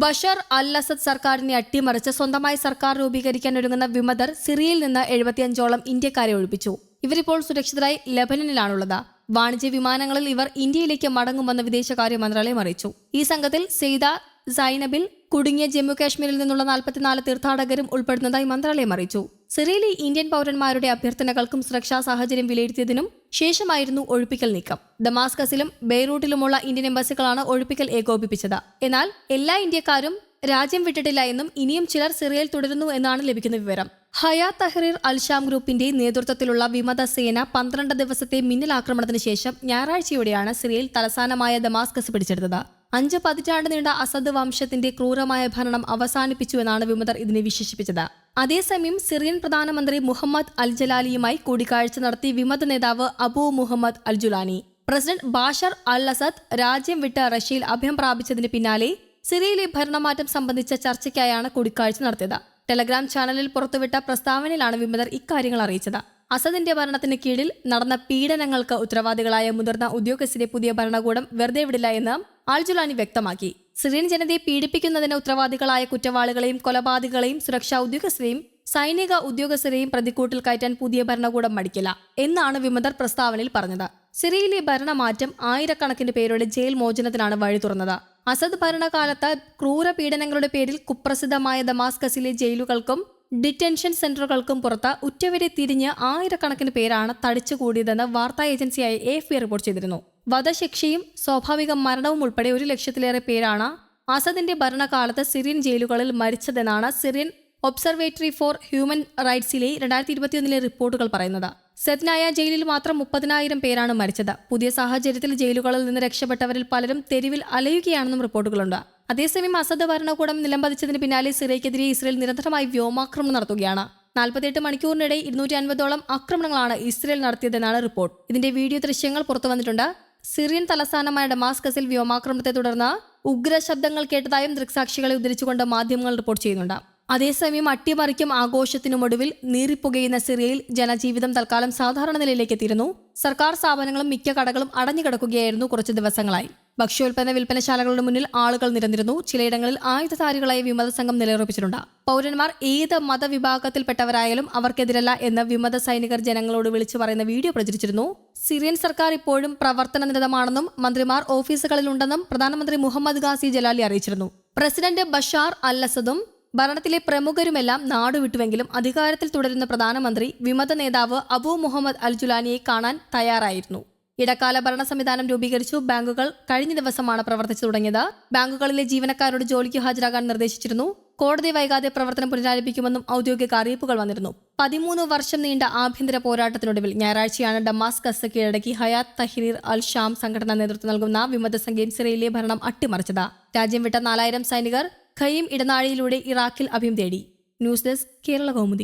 ബഷർ അൽ Asad സർക്കാരിനെ അട്ടിമറിച്ച് സ്വന്തമായി സർക്കാർ രൂപീകരിക്കാൻ ഒരുങ്ങുന്ന വിമതർ സിറിയയിൽ നിന്ന് എഴുപത്തിയഞ്ചോളം ഇന്ത്യക്കാരെ ഒഴിപ്പിച്ചു. ഇവരിപ്പോൾ സുരക്ഷിതരായി ലബനനിലാണുള്ളത്. വാണിജ്യ വിമാനങ്ങളിൽ ഇവർ ഇന്ത്യയിലേക്ക് മടങ്ങുമെന്ന് വിദേശകാര്യ മന്ത്രാലയം അറിയിച്ചു. ഈ സംഘത്തിൽ സെയ്ദ സൈനബിൽ കുടുങ്ങിയ ജമ്മു കാശ്മീരിൽ നിന്നുള്ള നാൽപ്പത്തിനാല് തീർത്ഥാടകരും ഉൾപ്പെടുന്നതായി മന്ത്രാലയം അറിയിച്ചു. സിറിയയിലെ ഇന്ത്യൻ പൗരന്മാരുടെ അഭ്യർത്ഥനകൾക്കും സുരക്ഷാ സാഹചര്യം വിലയിരുത്തിയതിനും ശേഷമായിരുന്നു ഒഴിപ്പിക്കൽ നീക്കം. ദമാസ്കസിലും ബെയ്റൂട്ടിലുമുള്ള ഇന്ത്യൻ എംബസികളാണ് ഒഴിപ്പിക്കൽ ഏകോപിപ്പിച്ചത്. എന്നാൽ എല്ലാ ഇന്ത്യക്കാരും രാജ്യം വിട്ടിട്ടില്ല എന്നും ഇനിയും ചിലർ സിറിയയിൽ തുടരുന്നു എന്നാണ് ലഭിക്കുന്ന വിവരം. ഹയാ തഹ്രീർ അൽഷാം ഗ്രൂപ്പിന്റെ നേതൃത്വത്തിലുള്ള വിമത സേന പന്ത്രണ്ട് ദിവസത്തെ മിന്നലാക്രമണത്തിന് ശേഷം ഞായറാഴ്ചയോടെയാണ് സിറിയയിൽ തലസ്ഥാനമായ ദമാസ്കസ് പിടിച്ചെടുത്തത്. അഞ്ച് പതിറ്റാണ്ട് നീണ്ട അസദ് വംശത്തിന്റെ ക്രൂരമായ ഭരണം അവസാനിപ്പിച്ചുവെന്നാണ് വിമതർ ഇതിനെ വിശേഷിപ്പിച്ചത്. അതേസമയം സിറിയൻ പ്രധാനമന്ത്രി മുഹമ്മദ് അൽ ജലാലിയുമായി കൂടിക്കാഴ്ച നടത്തി വിമത നേതാവ് Abu Muhammad al Julani president Bashar al Assad രാജ്യം വിട്ട് റഷ്യയിൽ അഭയം പ്രാപിച്ചതിന് പിന്നാലെ സിറിയയിലെ ഭരണമാറ്റം സംബന്ധിച്ച ചർച്ചയ്ക്കായാണ് കൂടിക്കാഴ്ച നടത്തിയത്. ടെലഗ്രാം ചാനലിൽ പുറത്തുവിട്ട പ്രസ്താവനയിലാണ് വിമതർ ഇക്കാര്യങ്ങൾ അറിയിച്ചത്. അസദിന്റെ ഭരണത്തിന് കീഴിൽ നടന്ന പീഡനങ്ങൾക്ക് ഉത്തരവാദികളായ മുതിർന്ന ഉദ്യോഗസ്ഥരെ പുതിയ ഭരണകൂടം വെറുതെ വിടില്ല എന്ന് ആൽജുലാനി വ്യക്തമാക്കി. സിറിയൻ ജനതയെ പീഡിപ്പിക്കുന്നതിന് ഉത്തരവാദികളായ കുറ്റവാളികളെയും കൊലപാതകളെയും സുരക്ഷാ ഉദ്യോഗസ്ഥരെയും സൈനിക ഉദ്യോഗസ്ഥരെയും പ്രതിക്കൂട്ടിൽ കയറ്റാൻ പുതിയ ഭരണകൂടം മടിക്കില്ല എന്നാണ് വിമതർ പ്രസ്താവനയിൽ പറഞ്ഞത്. സിറിയയിലെ ഭരണമാറ്റം ആയിരക്കണക്കിന് പേരുടെ ജയിൽ മോചനത്തിനാണ് വഴി തുറന്നത്. അസദ് ഭരണകാലത്ത് ക്രൂരപീഡനങ്ങളുടെ പേരിൽ കുപ്രസിദ്ധമായ ദമാസ്കസിലെ ജയിലുകൾക്കും ഡിറ്റൻഷൻ സെന്ററുകൾക്കും പുറത്ത് ഉറ്റവരെ തിരിഞ്ഞ് ആയിരക്കണക്കിന് പേരാണ് തടിച്ചുകൂടിയതെന്ന് വാർത്താ ഏജൻസിയായ എ എഫ് റിപ്പോർട്ട് ചെയ്തിരുന്നു. വധശിക്ഷയും സ്വാഭാവിക മരണവും ഉൾപ്പെടെ ഒരു ലക്ഷത്തിലേറെ പേരാണ് അസദിന്റെ ഭരണകാലത്ത് സിറിയൻ ജയിലുകളിൽ മരിച്ചതെന്നാണ് സിറിയൻ ഒബ്സർവേറ്ററി ഫോർ ഹ്യൂമൻ റൈറ്റ്സിലെ രണ്ടായിരത്തി ഇരുപത്തിയൊന്നിലെ റിപ്പോർട്ടുകൾ പറയുന്നത്. സെത്നായ ജയിലിൽ മാത്രം മുപ്പതിനായിരം പേരാണ് മരിച്ചത്. പുതിയ സാഹചര്യത്തിൽ ജയിലുകളിൽ നിന്ന് രക്ഷപ്പെട്ടവരിൽ പലരും തെരുവിൽ അലയുകയാണെന്നും റിപ്പോർട്ടുകളുണ്ട്. അതേസമയം അസദ് ഭരണകൂടം നിലംപതിച്ചതിന് പിന്നാലെ സിറിയക്കെതിരെ ഇസ്രയേൽ നിരന്തരമായി വ്യോമാക്രമണം നടത്തുകയാണ്. നാൽപ്പത്തിയെട്ട് മണിക്കൂറിനിടെ ഇരുന്നൂറ്റി അൻപതോളം ആക്രമണങ്ങളാണ് ഇസ്രയേൽ നടത്തിയതെന്നാണ് റിപ്പോർട്ട്. ഇതിന്റെ വീഡിയോ ദൃശ്യങ്ങൾ പുറത്തു വന്നിട്ടുണ്ട്. സിറിയൻ തലസ്ഥാനമായ ഡമാസ്കസിൽ വ്യോമാക്രമണത്തെ തുടർന്ന് ഉഗ്ര ശബ്ദങ്ങൾ കേട്ടതായും ദൃക്സാക്ഷികളെ ഉദ്ധരിച്ചുകൊണ്ട് മാധ്യമങ്ങൾ റിപ്പോർട്ട് ചെയ്യുന്നുണ്ട്. അതേസമയം അട്ടിമറിക്കും ആഘോഷത്തിനുമൊടുവിൽ നീറിപ്പുകയുന്ന സിറിയയിൽ ജനജീവിതം തൽക്കാലം സാധാരണ നിലയിലേക്ക് എത്തിയിരുന്നു. സർക്കാർ സ്ഥാപനങ്ങളും മിക്ക കടകളും അടഞ്ഞുകിടക്കുകയായിരുന്നു കുറച്ച് ദിവസങ്ങളായി. ഭക്ഷ്യോൽപ്പന്ന വിൽപ്പനശാലകളുടെ മുന്നിൽ ആളുകൾ നിരന്നിരുന്നു. ചിലയിടങ്ങളിൽ ആയുധധാരികളായി വിമത സംഘം നിലയുറപ്പിച്ചിട്ടുണ്ട്. പൗരന്മാർ ഏത് മതവിഭാഗത്തിൽപ്പെട്ടവരായാലും അവർക്കെതിരല്ല എന്ന് വിമത സൈനികർ ജനങ്ങളോട് വിളിച്ചു പറയുന്ന വീഡിയോ പ്രചരിച്ചിരുന്നു. സിറിയൻ സർക്കാർ ഇപ്പോഴും പ്രവർത്തന നിരതമാണെന്നും മന്ത്രിമാർ ഓഫീസുകളിലുണ്ടെന്നും പ്രധാനമന്ത്രി മുഹമ്മദ് ഖാസി ജലാലി അറിയിച്ചിരുന്നു. പ്രസിഡന്റ് ബഷാർ അൽ അസദും ഭരണത്തിലെ പ്രമുഖരുമെല്ലാം നാടുവിട്ടുവെങ്കിലും അധികാരത്തിൽ തുടരുന്ന പ്രധാനമന്ത്രി വിമത നേതാവ് അബു മുഹമ്മദ് അൽ ജുലാനിയെ കാണാൻ തയ്യാറായിരുന്നു. ഇടക്കാല ഭരണ സംവിധാനം രൂപീകരിച്ചു. ബാങ്കുകൾ കഴിഞ്ഞ ദിവസമാണ് പ്രവർത്തിച്ചു തുടങ്ങിയത്. ബാങ്കുകളിലെ ജീവനക്കാരോട് ജോലിക്ക് ഹാജരാകാൻ നിർദ്ദേശിച്ചിരുന്നു. കോടതി വൈകാതെ പ്രവർത്തനം പുനരാരംഭിക്കുമെന്നും ഔദ്യോഗിക അറിയിപ്പുകൾ വന്നിരുന്നു. പതിമൂന്ന് വർഷം നീണ്ട ആഭ്യന്തര പോരാട്ടത്തിനൊടുവിൽ ഞായറാഴ്ചയാണ് ഡമാസ്കസ് കീഴടക്കി ഹയാത്ത് തഹ്രീർ അൽ ഷാം സംഘടന നേതൃത്വം നൽകുന്ന വിമത സംഘം സിറിയയിലെ ഭരണം അട്ടിമറിച്ചത്. രാജ്യം വിട്ട നാലായിരം സൈനികർ ഖയീം ഇടനാഴിയിലൂടെ ഇറാഖിൽ അഭയം തേടി. News desk Kerala Kaumudi.